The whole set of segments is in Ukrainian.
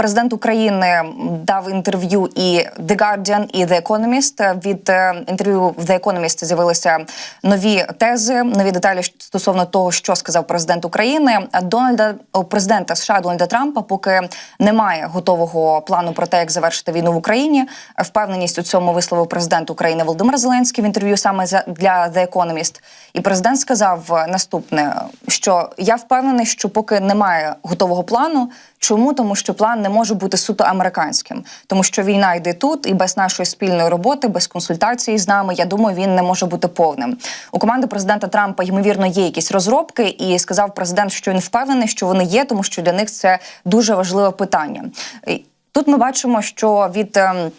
Президент України дав інтерв'ю і The Guardian, і The Economist. Від е, інтерв'ю в The Economist з'явилися нові тези, нові деталі стосовно того, що сказав президент України. Дональда президента США Дональда Трампа поки немає готового плану про те, як завершити війну в Україні. Впевненість у цьому висловив президент України Володимир Зеленський в інтерв'ю саме для The Economist. І президент сказав наступне: що я впевнений, що поки немає готового плану. Чому тому, що план не може бути суто американським, тому що війна йде тут, і без нашої спільної роботи, без консультації з нами, я думаю, він не може бути повним. У команди президента Трампа ймовірно є якісь розробки, і сказав президент, що він впевнений, що вони є, тому що для них це дуже важливе питання. Тут ми бачимо, що від ем,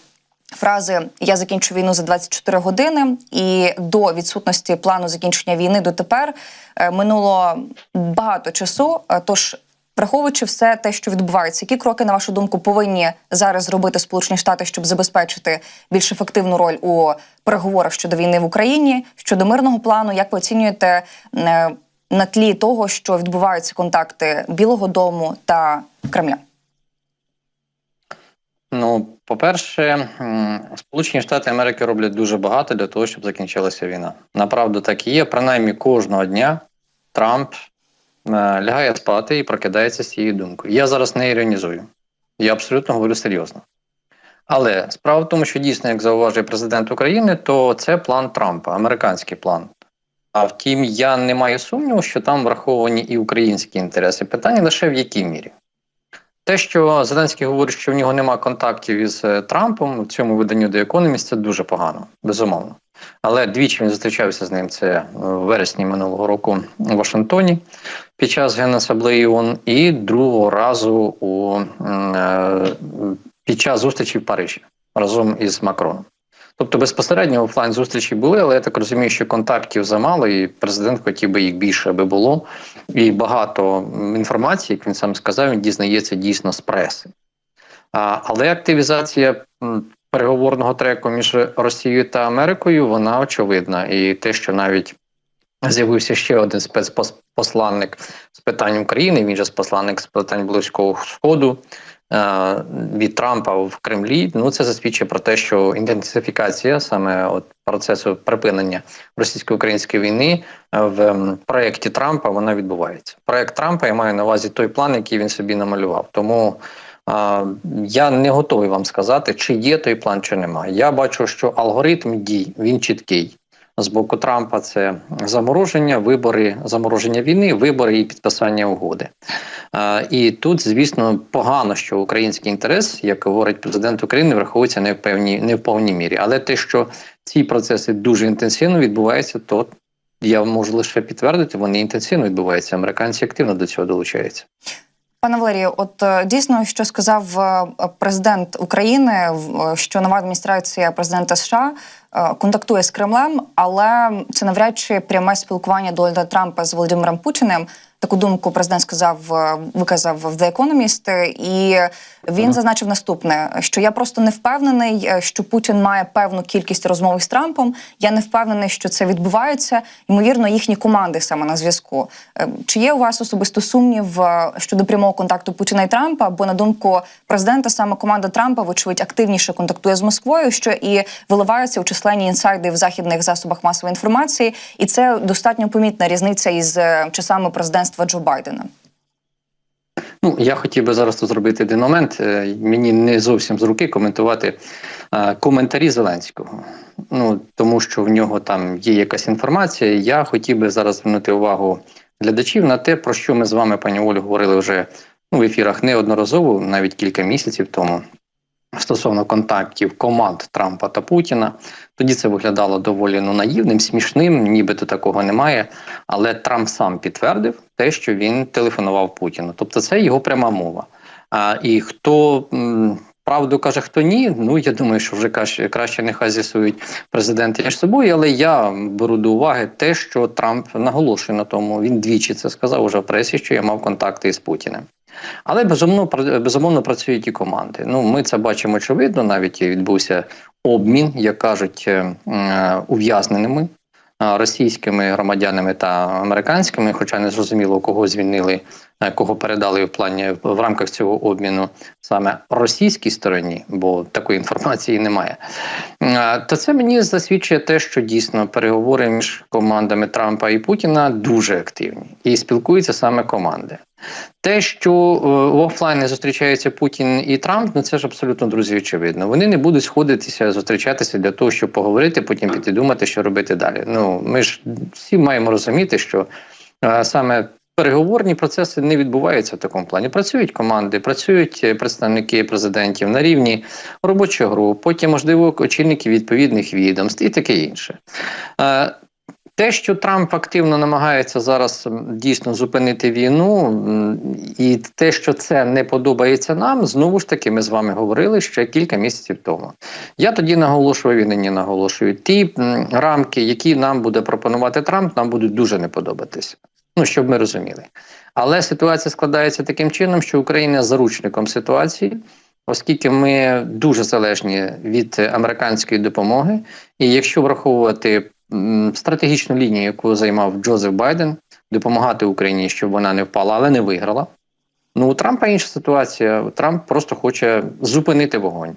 фрази Я закінчу війну за 24 години і до відсутності плану закінчення війни дотепер е, минуло багато часу. Е, Тож, враховуючи все те, що відбувається, які кроки, на вашу думку, повинні зараз зробити Сполучені Штати, щоб забезпечити більш ефективну роль у переговорах щодо війни в Україні, щодо мирного плану, як ви оцінюєте е, на тлі того, що відбуваються контакти Білого Дому та Кремля? Ну, по-перше, Сполучені Штати Америки роблять дуже багато для того, щоб закінчилася війна. Направду так і є. Принаймні кожного дня Трамп лягає спати і прокидається з цією думкою. Я зараз не іронізую. Я абсолютно говорю серйозно. Але справа в тому, що дійсно, як зауважує президент України, то це план Трампа, американський план. А втім, я не маю сумніву, що там враховані і українські інтереси. Питання лише в якій мірі. Те, що Зеленський говорить, що в нього нема контактів із е, Трампом, в цьому виданню The Economist, це дуже погано, безумовно. Але двічі він зустрічався з ним це е, в вересні минулого року у Вашингтоні під час Генасаблеї ООН і другого разу у, е, під час зустрічі в Парижі разом із Макроном. Тобто безпосередньо офлайн зустрічі були, але я так розумію, що контактів замало, і президент хотів би їх більше, аби було. І багато інформації, як він сам сказав, він дізнається дійсно з преси. А, але активізація переговорного треку між Росією та Америкою, вона очевидна. І те, що навіть з'явився ще один спецпосланник з питань України, він же спосланник з питань Близького Сходу від Трампа в Кремлі. Ну це засвідчує про те, що інтенсифікація саме от процесу припинення російсько-української війни е, в проєкті Трампа вона відбувається. Проєкт Трампа я маю на увазі той план, який він собі намалював. Тому а, я не готовий вам сказати, чи є той план, чи немає. Я бачу, що алгоритм дій він чіткий. З боку Трампа це замороження, вибори, замороження війни, вибори і підписання угоди. І тут, звісно, погано, що український інтерес, як говорить президент України, враховується не в певній, не в повній мірі. Але те, що ці процеси дуже інтенсивно відбуваються, то я можу лише підтвердити, вони інтенсивно відбуваються. Американці активно до цього долучаються. Пане Валерію, от е, дійсно, що сказав е, президент України, е, що нова адміністрація президента США контактує з Кремлем, але це навряд чи пряме спілкування Дональда Трампа з Володимиром Путіним. Таку думку президент сказав, е, виказав в The Economist, і він зазначив наступне: що я просто не впевнений, е, що Путін має певну кількість розмов з Трампом. Я не впевнений, що це відбувається. Ймовірно, їхні команди саме на зв'язку. Е, Чи є у вас особисто сумнів е, щодо прямого контакту Путіна і Трампа? Бо на думку президента, саме команда Трампа, вочевидь, активніше контактує з Москвою, що і виливається у численні інсайди в західних засобах масової інформації, і це достатньо помітна різниця із е, часами президентства Джо Байдена. Ну, я хотів би зараз тут зробити один момент. Е, Мені не зовсім з руки коментувати е, коментарі Зеленського. Ну тому що в нього там є якась інформація. Я хотів би зараз звернути увагу глядачів на те, про що ми з вами, пані Олю, говорили вже ну, в ефірах неодноразово, навіть кілька місяців тому. Стосовно контактів команд Трампа та Путіна, тоді це виглядало доволі ну, наївним, смішним, нібито такого немає. Але Трамп сам підтвердив те, що він телефонував Путіну. Тобто це його пряма мова. А, і хто м, правду каже, хто ні, ну я думаю, що вже краще, краще нехай з'ясують президенти між собою. Але я беру до уваги те, що Трамп наголошує на тому. Він двічі це сказав уже в пресі, що я мав контакти із Путіним. Але безумовно пра- безумовно працюють і команди. Ну ми це бачимо очевидно. Навіть відбувся обмін, як кажуть, е, е, ув'язненими е, російськими громадянами та американськими, хоча не зрозуміло, кого звільнили кого передали в плані в рамках цього обміну саме російській стороні, бо такої інформації немає. Е, То це мені засвідчує те, що дійсно переговори між командами Трампа і Путіна дуже активні і спілкуються саме команди. Те, що е, в офлайні зустрічаються Путін і Трамп, ну це ж абсолютно друзі, очевидно. Вони не будуть сходитися, зустрічатися для того, щоб поговорити, потім піти думати, що робити далі. Ну ми ж всі маємо розуміти, що е, саме переговорні процеси не відбуваються в такому плані. Працюють команди, працюють е, представники президентів на рівні робочих груп, потім, можливо, очільники відповідних відомств і таке інше. Е, те, що Трамп активно намагається зараз дійсно зупинити війну, і те, що це не подобається нам, знову ж таки, ми з вами говорили ще кілька місяців тому. Я тоді наголошував і нині наголошую. Ті рамки, які нам буде пропонувати Трамп, нам будуть дуже не подобатися. Ну, щоб ми розуміли. Але ситуація складається таким чином, що Україна заручником ситуації, оскільки ми дуже залежні від американської допомоги. І якщо враховувати стратегічну лінію, яку займав Джозеф Байден, допомагати Україні, щоб вона не впала, але не виграла. Ну, у Трампа інша ситуація. Трамп просто хоче зупинити вогонь.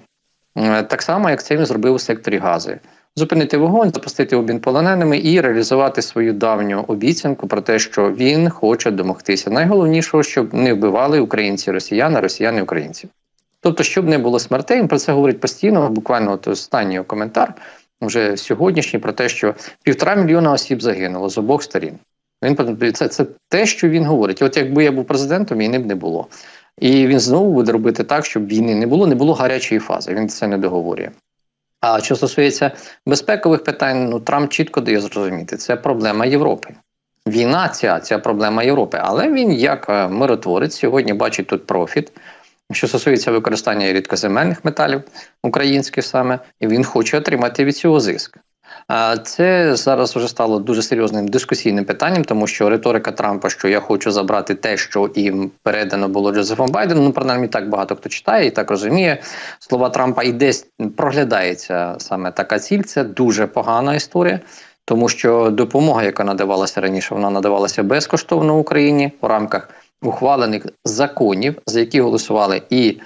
Е, Так само, як це він зробив у секторі Гази. Зупинити вогонь, запустити обмін полоненими і реалізувати свою давню обіцянку про те, що він хоче домогтися. Найголовнішого, щоб не вбивали українці росіяни, росіяни українців. Тобто, щоб не було смертей, він про це говорить постійно. Буквально от останній коментар вже сьогоднішній про те, що півтора мільйона осіб загинуло з обох сторін. Він це, це те, що він говорить. От якби я був президентом, війни б не було. І він знову буде робити так, щоб війни не було, не було гарячої фази. Він це не договорює. А що стосується безпекових питань, ну Трамп чітко дає зрозуміти, це проблема Європи. Війна ця, ця проблема Європи. Але він, як е, миротворець, сьогодні бачить тут профіт. Що стосується використання рідкоземельних металів українських саме, і він хоче отримати від цього зиск. Це зараз вже стало дуже серйозним дискусійним питанням, тому що риторика Трампа, що я хочу забрати те, що їм передано було Джозефом Байденом, ну принаймні так багато хто читає і так розуміє. Слова Трампа і десь проглядається саме така ціль. Це дуже погана історія. Тому що допомога, яка надавалася раніше, вона надавалася безкоштовно Україні у рамках ухвалених законів, за які голосували і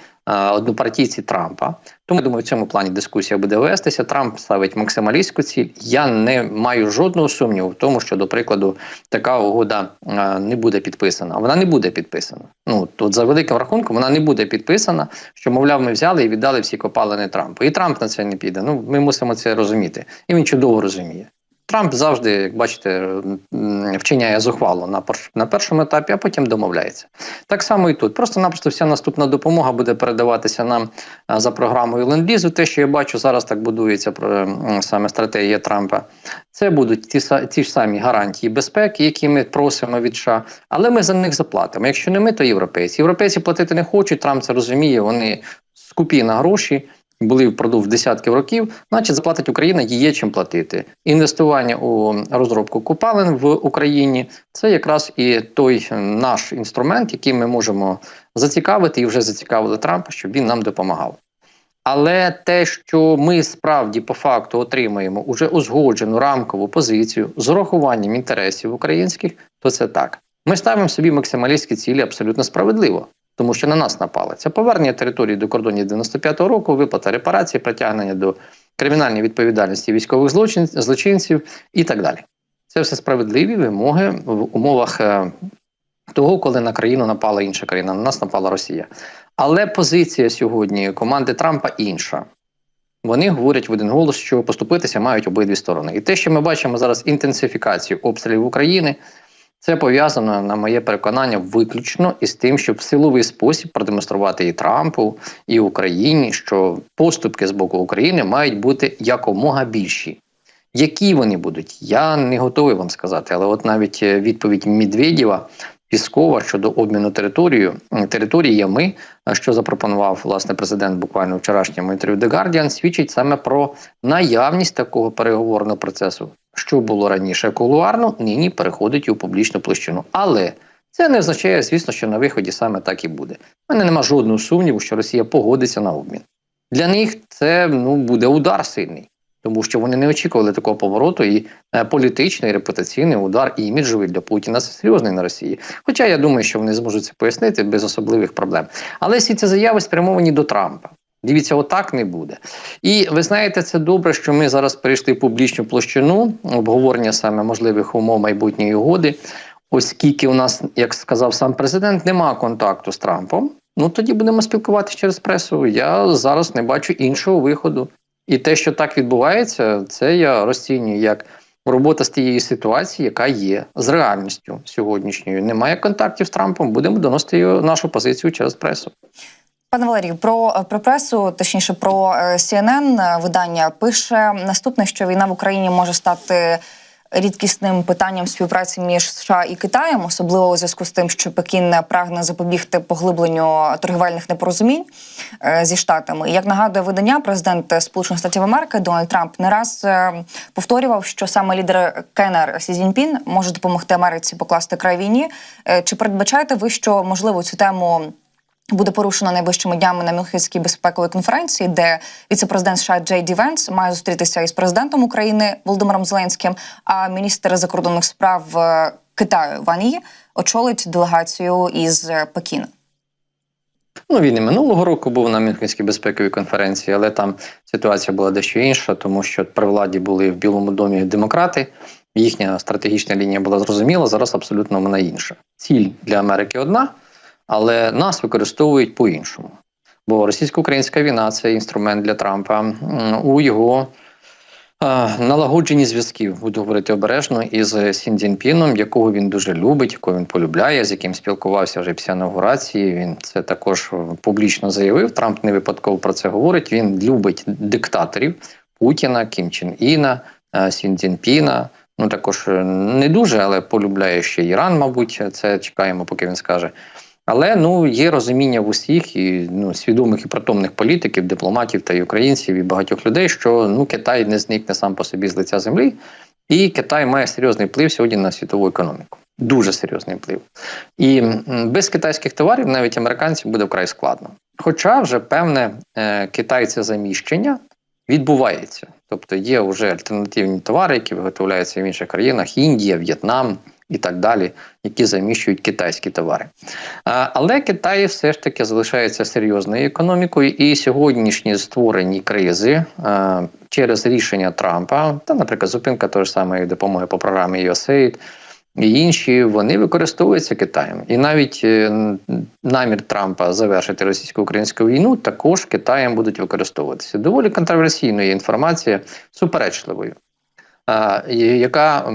однопартійці Трампа. Тому я думаю, в цьому плані дискусія буде вестися. Трамп ставить максималістську ціль. Я не маю жодного сумніву в тому, що, до прикладу, така угода е, не буде підписана. Вона не буде підписана. Ну тут за великим рахунком вона не буде підписана. Що мовляв, ми взяли і віддали всі копалини Трампу. І Трамп на це не піде. Ну ми мусимо це розуміти. І він чудово розуміє. Трамп завжди, як бачите, вчиняє зухвало на першому етапі, а потім домовляється. Так само і тут. Просто-напросто вся наступна допомога буде передаватися нам за програмою ленд-лізу. Те, що я бачу, зараз так будується саме стратегія Трампа. Це будуть ті, ті ж самі гарантії безпеки, які ми просимо від США, але ми за них заплатимо. Якщо не ми, то європейці. Європейці платити не хочуть. Трамп це розуміє. Вони скупі на гроші були впродовж десятків років, значить заплатить Україна, є чим платити. Інвестування у розробку купалин в Україні це якраз і той наш інструмент, який ми можемо зацікавити і вже зацікавили Трампа, щоб він нам допомагав. Але те, що ми справді по факту отримаємо уже узгоджену рамкову позицію з урахуванням інтересів українських, то це так. Ми ставимо собі максималістські цілі абсолютно справедливо тому що на нас напали. Це повернення території до кордонів 95-го року, виплата репарацій, притягнення до кримінальної відповідальності військових злочин, злочинців і так далі. Це все справедливі вимоги в умовах е, того, коли на країну напала інша країна, на нас напала Росія. Але позиція сьогодні команди Трампа інша. Вони говорять в один голос, що поступитися мають обидві сторони. І те, що ми бачимо зараз інтенсифікацію обстрілів України, це пов'язано, на моє переконання, виключно із тим, щоб в силовий спосіб продемонструвати і Трампу, і Україні, що поступки з боку України мають бути якомога більші. Які вони будуть, я не готовий вам сказати, але от навіть е, відповідь Медведєва Піскова щодо обміну територією територіями, що запропонував власне президент буквально вчорашньому інтерв'ю The Guardian, свідчить саме про наявність такого переговорного процесу, що було раніше кулуарно, нині переходить у публічну площину. Але це не означає, звісно, що на виході саме так і буде. У мене нема жодного сумніву, що Росія погодиться на обмін. Для них це ну буде удар сильний. тому що вони не очікували такого повороту, і е, політичний, і репутаційний удар і іміджовий для Путіна це серйозний на Росії. Хоча я думаю, що вони зможуть це пояснити без особливих проблем. Але всі ці заяви спрямовані до Трампа. Дивіться, отак не буде. І ви знаєте, це добре, що ми зараз перейшли в публічну площину обговорення саме можливих умов майбутньої угоди. Оскільки у нас, як сказав сам президент, нема контакту з Трампом. Ну тоді будемо спілкуватися через пресу. Я зараз не бачу іншого виходу. І те, що так відбувається, це я розцінюю як робота з тієї ситуації, яка є з реальністю сьогоднішньою. Немає контактів з Трампом. Будемо доносити нашу позицію через пресу. Пане Валерію, про, про пресу, точніше про е, CNN е, видання пише наступне, що війна в Україні може стати рідкісним питанням співпраці між США і Китаєм, особливо у зв'язку з тим, що Пекін прагне запобігти поглибленню торгівельних непорозумінь е, зі штатами. Як нагадує видання, президент Сполучених Штатів Америки Дональд Трамп не раз повторював, що саме лідер КНР Сі Цзіньпін може допомогти Америці покласти край війні. Чи передбачаєте ви, що можливо цю тему? Буде порушено найближчими днями на Мюнхенській безпековій конференції, де віце-президент США Джей Ді Венс має зустрітися із президентом України Володимиром Зеленським. А міністр закордонних справ е, Китаю Ван Ї очолить делегацію із е, Пекіна. Ну, він і минулого року був на Мюнхенській безпековій конференції, але там ситуація була дещо інша, тому що при владі були в Білому домі демократи. Їхня стратегічна лінія була зрозуміла. Зараз абсолютно вона інша. Ціль для Америки одна, але нас використовують по-іншому. Бо російсько-українська війна це інструмент для Трампа у його налагодженні зв'язків, буду говорити обережно, із Сін Цзіньпіном, якого він дуже любить, якого він полюбляє, з яким спілкувався вже після інаугурації. Він це також е, публічно заявив. Трамп не випадково про це говорить. Він любить диктаторів Путіна, Кім Чен Іна, е, Сін Цзіньпіна. Ну також е, не дуже, але полюбляє ще Іран, мабуть. Це чекаємо, поки він скаже. Але ну є розуміння в усіх і ну свідомих і притомних політиків, дипломатів та й українців і багатьох людей, що ну Китай не зникне сам по собі з лиця землі, і Китай має серйозний вплив сьогодні на світову економіку. Дуже серйозний вплив. І без китайських товарів навіть американцям буде вкрай складно. Хоча вже певне е, китайце заміщення відбувається. Тобто є вже альтернативні товари, які виготовляються в інших країнах: Індія, В'єтнам і так далі, які заміщують китайські товари. Але Китай все ж таки залишається серйозною економікою, і сьогоднішні створені кризи через рішення Трампа, та, наприклад, зупинка того ж самої допомоги по програмі USAID, і інші вони використовуються Китаєм. І навіть е, намір Трампа завершити російсько-українську війну також Китаєм будуть використовуватися. Доволі контроверсійною інформація, суперечливою, яка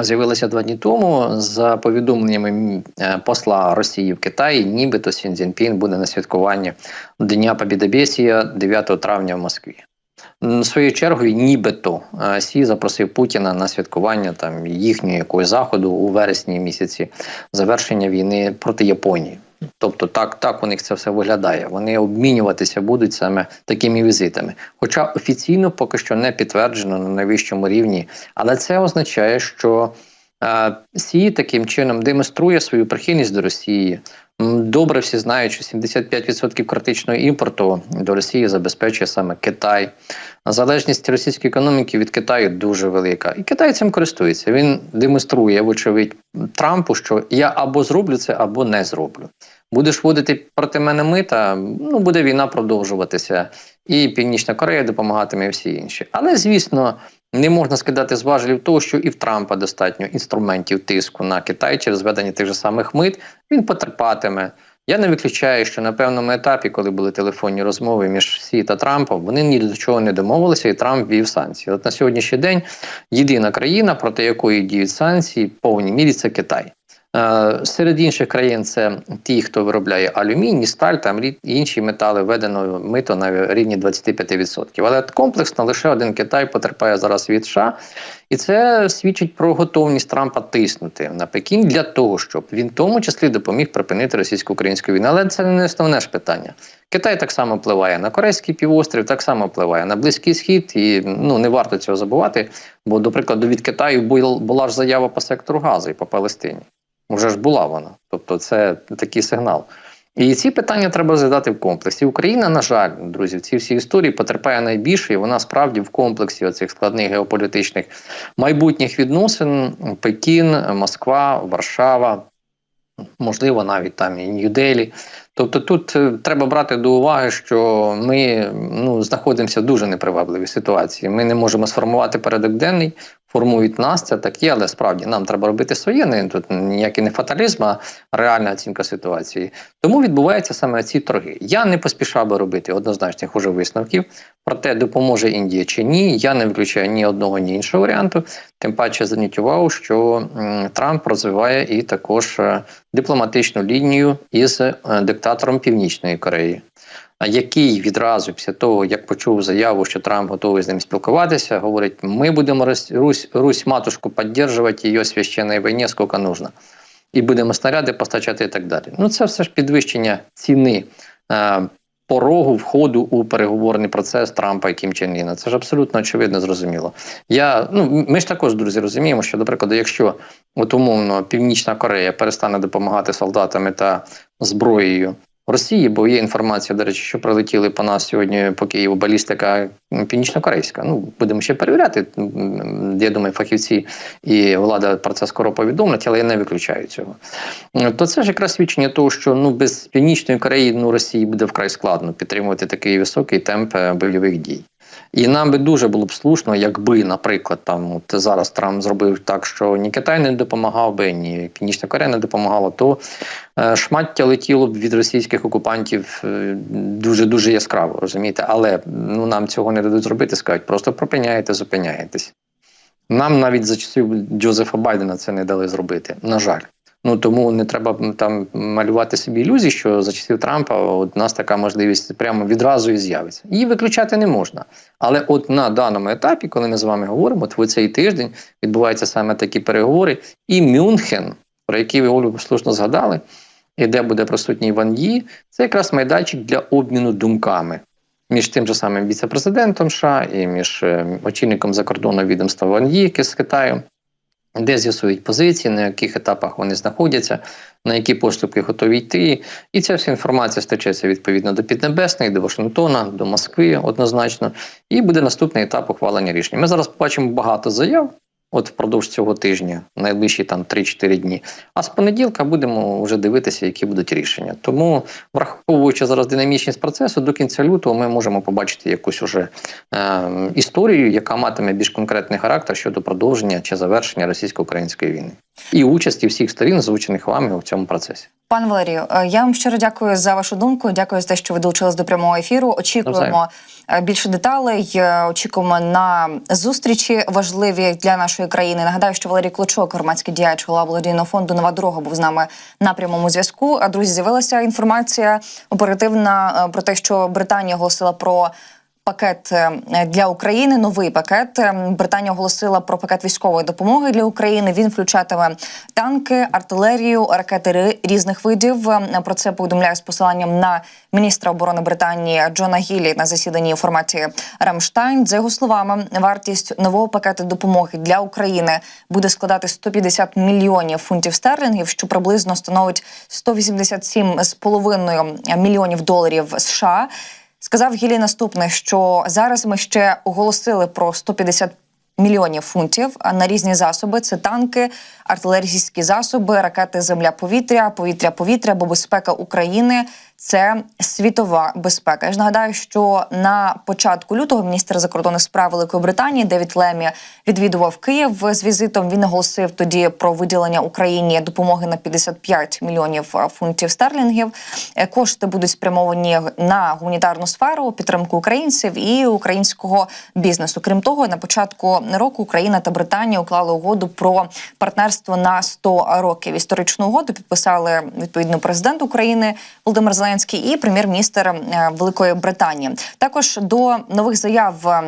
з'явилася два дні тому за повідомленнями е, посла Росії в Китаї, нібито Сін Цзіньпін буде на святкуванні Дня Побідобєсія 9 травня в Москві. Своєю чергою, нібито е, Сі запросив Путіна на святкування там їхнього якогось заходу у вересні місяці завершення війни проти Японії. Тобто, так, так у них це все виглядає. Вони обмінюватися будуть саме такими візитами. Хоча офіційно поки що не підтверджено на найвищому рівні, але це означає, що е, Сі таким чином демонструє свою прихильність до Росії. Добре всі знають, що 75% критичного імпорту до Росії забезпечує саме Китай. Залежність російської економіки від Китаю дуже велика. І Китай цим користується. Він демонструє, вочевидь, Трампу, що я або зроблю це, або не зроблю. Будеш вводити проти мене мита, ну буде війна продовжуватися, і Північна Корея допомагатиме і всі інші. Але звісно, не можна скидати з важелів того, що і в Трампа достатньо інструментів тиску на Китай через введення тих же самих мит. Він потерпатиме. Я не виключаю, що на певному етапі, коли були телефонні розмови між Сі та Трампом, вони ні до чого не домовилися, і Трамп ввів санкції. От на сьогоднішній день єдина країна, проти якої діють санкції, в повній мірі це Китай. Е, Серед інших країн це ті, хто виробляє алюміній, сталь, там інші метали введено мито на рівні 25%. Але комплексно лише один Китай потерпає зараз від США, і це свідчить про готовність Трампа тиснути на Пекін для того, щоб він в тому числі допоміг припинити російсько-українську війну. Але це не основне ж питання. Китай так само впливає на Корейський півострів, так само впливає на Близький Схід, і ну не варто цього забувати. Бо, до прикладу, від Китаю була ж заява по сектору газу і по Палестині. Уже ж була вона. Тобто, це такий сигнал. І ці питання треба розглядати в комплексі. Україна, на жаль, друзі, в цій всій історії потерпає найбільше, і вона справді в комплексі оцих складних геополітичних майбутніх відносин: Пекін, Москва, Варшава, можливо, навіть там і Нью-Делі. Тобто тут е, треба брати до уваги, що ми ну, знаходимося в дуже непривабливій ситуації. Ми не можемо сформувати порядок денний, формують нас, це так є, але справді нам треба робити своє. Не тут ніякий не фаталізм, а реальна оцінка ситуації. Тому відбуваються саме ці торги. Я не поспішав би робити однозначних уже висновків про те, допоможе Індія чи ні. Я не виключаю ні одного, ні іншого варіанту. Тим паче зверніть увагу, що Трамп розвиває і також е, дипломатичну лінію із е, диктатором Північної Кореї. Який відразу після того, як почув заяву, що Трамп готовий з ним спілкуватися, говорить: ми будемо Русь, Русь матушку підтримувати її священної війні, скільки нужно, і будемо снаряди постачати і так далі. Ну це все ж підвищення ціни е, порогу входу у переговорний процес Трампа і Кім Чен Іна. Це ж абсолютно очевидно зрозуміло. Я ну ми ж також друзі розуміємо, що, до прикладу, якщо от умовно Північна Корея перестане допомагати солдатами та зброєю Росії, бо є інформація, до речі, що прилетіли по нас сьогодні по Києву балістика північно-корейська. Ну будемо ще перевіряти. Я думаю, фахівці і влада про це скоро повідомлять, але я не виключаю цього. То це ж якраз свідчення того, що ну без північної Кореї ну Росії буде вкрай складно підтримувати такий високий темп е, бойових дій. І нам би дуже було б слушно, якби, наприклад, там от зараз Трамп зробив так, що ні Китай не допомагав би, ні Північна Корея не допомагала, то е, шмаття летіло б від російських окупантів дуже дуже яскраво, розумієте? Але ну нам цього не дадуть зробити, скажуть, просто припиняєте, зупиняєтесь. Нам навіть за часів Джозефа Байдена це не дали зробити. На жаль. Ну тому не треба там малювати собі ілюзії, що за часів Трампа от у нас така можливість прямо відразу і з'явиться. Її виключати не можна. Але от на даному етапі, коли ми з вами говоримо, от в цей тиждень відбуваються саме такі переговори, і Мюнхен, про який ви Олю слушно згадали, і де буде присутній Ван Ї, це якраз майданчик для обміну думками між тим же самим віце-президентом США і між е, очільником закордонного відомства Ван Ї, який з Китаю, де з'ясують позиції, на яких етапах вони знаходяться, на які поступки готові йти. І ця вся інформація стачається відповідно до Піднебесної, до Вашингтона, до Москви однозначно. І буде наступний етап ухвалення рішення. Ми зараз побачимо багато заяв. От впродовж цього тижня, найближчі там 3-4 дні. А з понеділка будемо вже дивитися, які будуть рішення. Тому, враховуючи зараз динамічність процесу, до кінця лютого ми можемо побачити якусь уже е, історію, яка матиме більш конкретний характер щодо продовження чи завершення російсько-української війни і участі всіх сторін, озвучених вами у цьому процесі. Пан Валерію, е, я вам щиро дякую за вашу думку. Дякую за те, що ви долучились до прямого ефіру. Очікуємо е, більше деталей. е, Очікуємо на зустрічі важливі для нашої країни. Нагадаю, що Валерій Клочок, громадський діяч голова благодійного фонду Нова дорога, був з нами на прямому зв'язку. А друзі, з'явилася інформація оперативна е, про те, що Британія оголосила про. Пакет е, для України новий пакет. Е, Британія оголосила про пакет військової допомоги для України. Він включатиме танки, артилерію, ракети різних видів. Е, Про це повідомляє з посиланням на міністра оборони Британії Джона Гіллі на засіданні у форматі Рамштайн. За його словами, вартість нового пакету допомоги для України буде складати 150 мільйонів фунтів стерлінгів, що приблизно становить 187,5 мільйонів доларів США. Сказав Гілі наступне, що зараз ми ще оголосили про 150 мільйонів фунтів на різні засоби. Це танки, артилерійські засоби, ракети земля-повітря, повітря-повітря, бо безпека України це світова безпека. Я ж нагадаю, що на початку лютого міністр закордонних справ Великої Британії Девід Лемі відвідував Київ з візитом. Він оголосив тоді про виділення Україні допомоги на 55 мільйонів е, фунтів стерлінгів. Е, Кошти будуть спрямовані на гуманітарну сферу, підтримку українців і українського бізнесу. Крім того, на початку року Україна та Британія уклали угоду про партнерство на 100 років. Історичну угоду підписали відповідно президент України Володимир Зеленський і прем'єр-міністр е, Великої Британії. Також до нових заяв.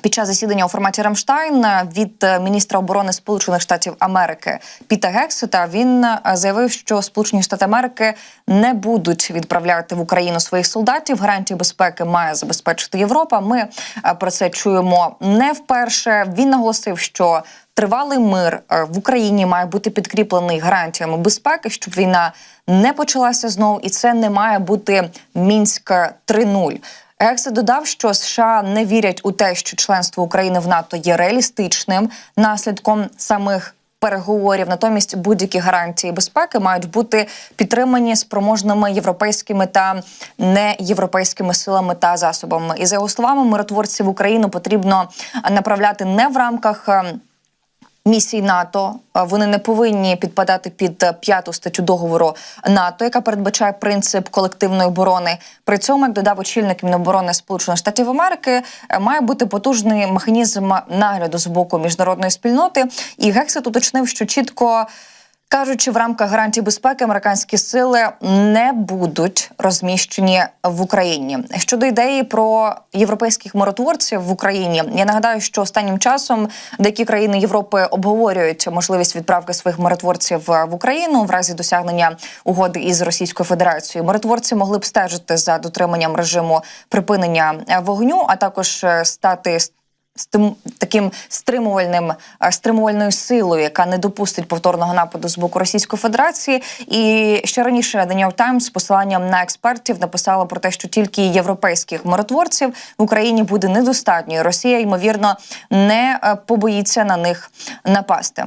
Е, під час засідання у форматі Рамштайн від е, міністра оборони Сполучених Штатів Америки Піта Гексета він е, заявив, що Сполучені Штати Америки не будуть відправляти в Україну своїх солдатів. Гарантії безпеки має забезпечити Європа. Ми е, про це чуємо не вперше. Він наголосив, що тривалий мир е, в Україні має бути підкріплений гарантіями безпеки, щоб війна не почалася знову, і це не має бути мінськ 3.0. Гексе додав, що США не вірять у те, що членство України в НАТО є реалістичним наслідком самих переговорів. Натомість будь-які гарантії безпеки мають бути підтримані спроможними європейськими та неєвропейськими силами та засобами. І за його словами, миротворців в Україну потрібно направляти не в рамках. Місій НАТО Е, вони не повинні підпадати під е, п'яту статтю договору НАТО, яка передбачає принцип колективної оборони. При цьому, як додав очільник Міноборони Сполучених Штатів Америки, е, має бути потужний механізм нагляду з боку міжнародної спільноти. І Гексет уточнив, що чітко. Кажучи, в рамках гарантій безпеки американські сили не будуть розміщені в Україні. Щодо ідеї про європейських миротворців в Україні, я нагадаю, що останнім часом деякі країни Європи обговорюють можливість відправки своїх миротворців в Україну в разі досягнення угоди із Російською Федерацією. Миротворці могли б стежити за дотриманням режиму припинення вогню, а також стати стим, таким стримувальним е, стримувальною силою, яка не допустить повторного нападу з боку Російської Федерації. І ще раніше The New Times з посиланням на експертів написала про те, що тільки європейських миротворців в Україні буде недостатньо. Росія ймовірно не е, побоїться на них напасти.